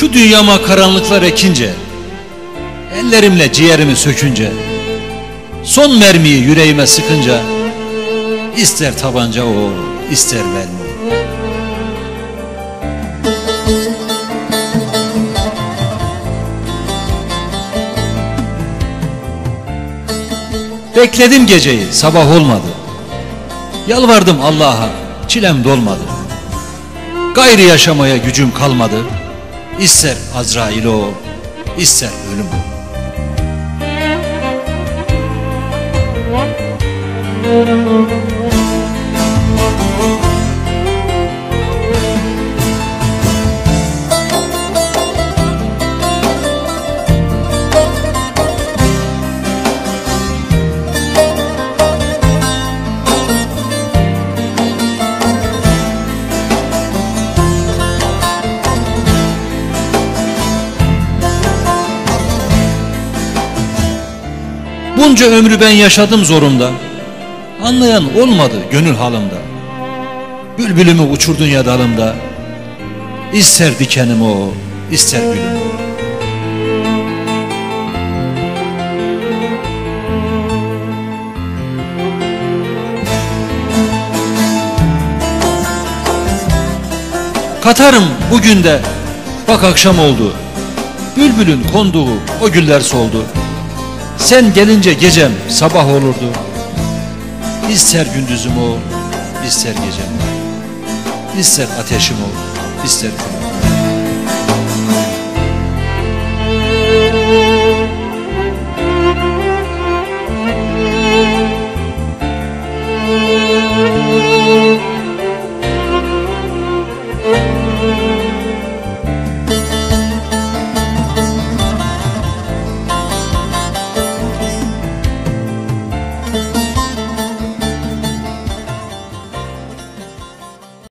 Şu dünyama karanlıklar ekince Ellerimle ciğerimi sökünce Son mermiyi yüreğime sıkınca ister tabanca ol, ister mermi. Bekledim geceyi, sabah olmadı. Yalvardım Allah'a, çilem dolmadı. Gayrı yaşamaya gücüm kalmadı. İster Azrail ol, ister ölüm ol. Bunca ömrü ben yaşadım zorumda. Anlayan olmadı gönül halımda. Bülbülümü uçurdun ya dalımda. İster dikenim o, ister gülüm o. Katarım bugün de bak akşam oldu. Bülbülün konduğu o güller soldu. Sen gelince gecem sabah olurdu. İster gündüzüm ol, ister gecem. İster ateşim ol, ister külüm.